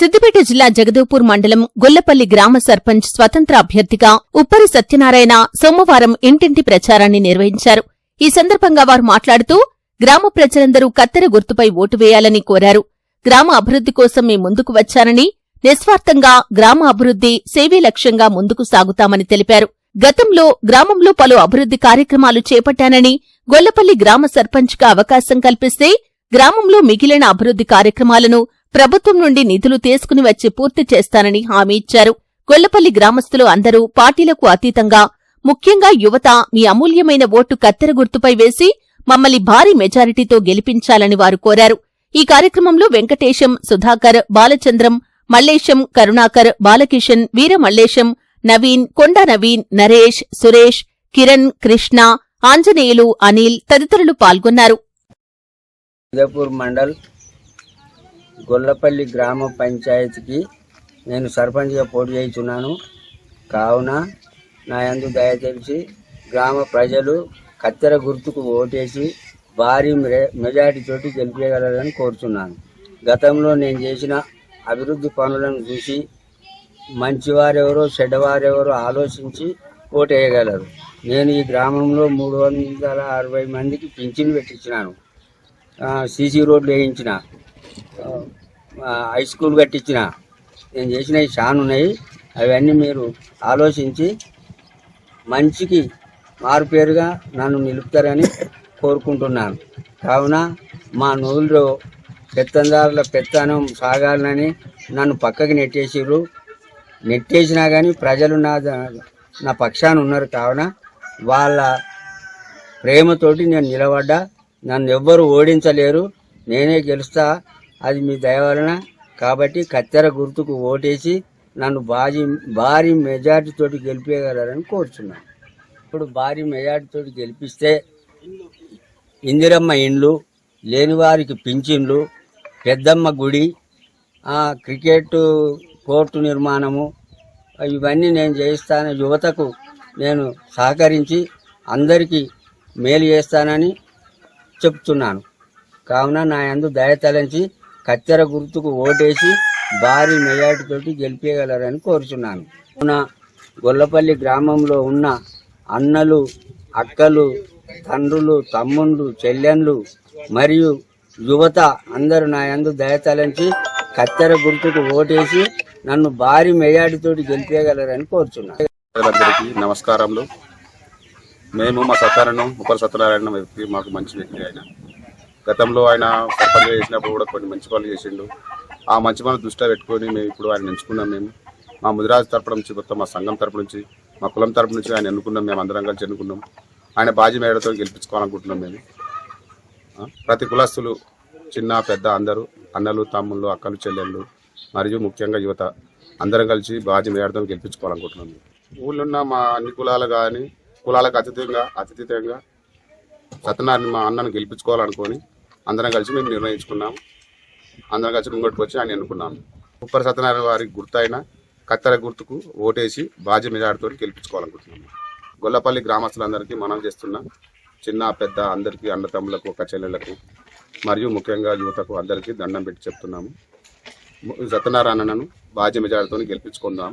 సిద్దిపేట జిల్లా జగదేవ్పూర్ మండలం గొల్లపల్లి గ్రామ సర్పంచ్ స్వతంత్ర అభ్యర్థిగా ఉప్పరి సత్యనారాయణ సోమవారం ఇంటింటి ప్రచారాన్ని నిర్వహించారు. ఈ సందర్భంగా వారు మాట్లాడుతూ గ్రామ ప్రజలందరూ కత్తెర గుర్తుపై ఓటు వేయాలని కోరారు. గ్రామ అభివృద్ధి కోసం మీ ముందుకు వచ్చారని నిస్వార్థంగా గ్రామ అభివృద్ధి సేవే లక్ష్యంగా ముందుకు సాగుతామని తెలిపారు. గతంలో గ్రామంలో పలు అభివృద్ధి కార్యక్రమాలు చేపట్టానని గొల్లపల్లి గ్రామ సర్పంచ్గా అవకాశం కల్పిస్తే గ్రామంలో మిగిలిన అభివృద్ధి కార్యక్రమాలను ప్రభుత్వం నుండి నిధులు తీసుకుని వచ్చి పూర్తి చేస్తానని హామీ ఇచ్చారు. గొల్లపల్లి గ్రామస్తులు అందరూ పార్టీలకు అతీతంగా ముఖ్యంగా యువత మీ అమూల్యమైన ఓటు కత్తెర గుర్తుపై వేసి మమ్మల్ని భారీ మెజారిటీతో గెలిపించాలని వారు కోరారు. ఈ కార్యక్రమంలో వెంకటేశం సుధాకర్ బాలచంద్రం మల్లేశం కరుణాకర్ బాలకిషన్ వీరమల్లేశం నవీన్ కొండా నవీన్ నరేష్ సురేష్ కిరణ్ కృష్ణ ఆంజనేయులు అనిల్ తదితరులు పాల్గొన్నారు. మండల్ గొల్లపల్లి గ్రామ పంచాయతీకి నేను సర్పంచ్గా పోటీ చేస్తున్నాను. కావున నా యందు దయచేసి గ్రామ ప్రజలు కత్తెర గుర్తుకు ఓటేసి భారీ మెజార్టీ మెజారిటీతోటి గెలిపేయగలరని కోరుతున్నాను గతంలో నేను చేసిన అభివృద్ధి పనులను చూసి మంచివారెవరో చెడ్డవారెవరో ఆలోచించి ఓటేయగలరు. నేను ఈ గ్రామంలో మూడు వందల అరవై మందికి పింఛన్ పెట్టించినాను. సీసీ రోడ్లు వేయించిన. హై స్కూల్ కట్టించిన. నేను చేసినవి చాలా ఉన్నాయి. అవన్నీ మీరు ఆలోచించి మంచికి మారుపేరుగా నన్ను నిలుపుతారని కోరుకుంటున్నాను. కావున మా నూలులో పెత్తందారుల పెత్తనం సాగాలని నన్ను పక్కకి నెట్టేసిర్రు. నెట్టేసినా కానీ ప్రజలు నా నా పక్షాన ఉన్నారు. కావున వాళ్ళ ప్రేమతోటి నేను నిలబడ్డా. నన్ను ఎవ్వరు ఓడించలేరు. నేనే గెలుస్తా. అది మీ దయ వలన. కాబట్టి కత్తెర గుర్తుకు ఓటేసి నన్ను భారీ భారీ మెజార్టీతో గెలిపేయగలరని కోరుచున్నాను ఇప్పుడు భారీ మెజార్టీతో గెలిపిస్తే ఇందిరమ్మ ఇండ్లు లేని వారికి పింఛన్లు పెద్దమ్మ గుడి క్రికెట్ కోర్టు నిర్మాణము ఇవన్నీ నేను చేయిస్తాను యువతకు నేను సహకరించి అందరికీ మేలు చేస్తానని చెప్తున్నాను. కావున నా యందు దయ తలంచి కత్తెర గుర్తుకు ఓటేసి భారీ మెజార్టీతోటి గెలిపేయగలరని కోరుచున్నాను. గొల్లపల్లి గ్రామంలో ఉన్న అన్నలు అక్కలు తండ్రులు తమ్ముళ్ళు చెల్లెళ్ళు మరియు యువత అందరూ నా యందు దయ తలంచి కత్తెర గుర్తుకు ఓటేసి నన్ను భారీ మెజార్టీతోటి గెలిపేయగలరని కోరుచున్నాను. అందరికీ నమస్కారములు. మేము మా సత్యారాయణ ఉపర సత్యనారాయణ వ్యక్తి మాకు మంచి వ్యక్తి ఆయన. గతంలో ఆయన సర్పంచ్ చేసినప్పుడు కూడా కొన్ని మంచి పనులు చేసిండు. ఆ మంచి పనులు దృష్టిలో పెట్టుకొని మేము ఇప్పుడు ఆయన ఎంచుకున్నాం మేము. మా ముదిరాజు తరపు నుంచి మొత్తం మా సంఘం తరపు నుంచి మా కులం తరపు నుంచి ఆయన ఎన్నుకున్నాం మేము అందరం కలిసి ఎన్నుకున్నాం. ఆయన బాజీ మేడతో గెలిపించుకోవాలనుకుంటున్నాం మేము. ప్రతి కులస్తులు చిన్న పెద్ద అందరూ అన్నలు తమ్ముళ్ళు అక్కలు చెల్లెళ్ళు మరియు ముఖ్యంగా యువత అందరం కలిసి బాజీ మేడతో గెలిపించుకోవాలనుకుంటున్నాం ఊళ్ళో ఉన్న మా అన్ని కులాలు కానీ కులాలకు అతీతంగా అతీతంగా సత్యనారాయణ మా అన్నను గెలిపించుకోవాలనుకొని అందరం కలిసి మేము నిర్ణయించుకున్నాము అందరం కలిసి ముంగట్టుకు వచ్చి ఆయన ఎన్నుకున్నాం. ఉప్పర సత్యనారాయణ వారికి గుర్తైన కత్తెర గుర్తుకు ఓటేసి బాధ్య మెజార్టీతో గెలిపించుకోవాలనుకుంటున్నాము గొల్లపల్లి గ్రామస్తులందరికీ మనం చేస్తున్న చిన్న పెద్ద అందరికీ అన్నతమ్ములకు ఒక చెల్లెలకు మరియు ముఖ్యంగా యువతకు అందరికీ దండం పెట్టి చెప్తున్నాము. సత్యనారాయణను బాధ్య మెజార్టీతో గెలిపించుకుందాం.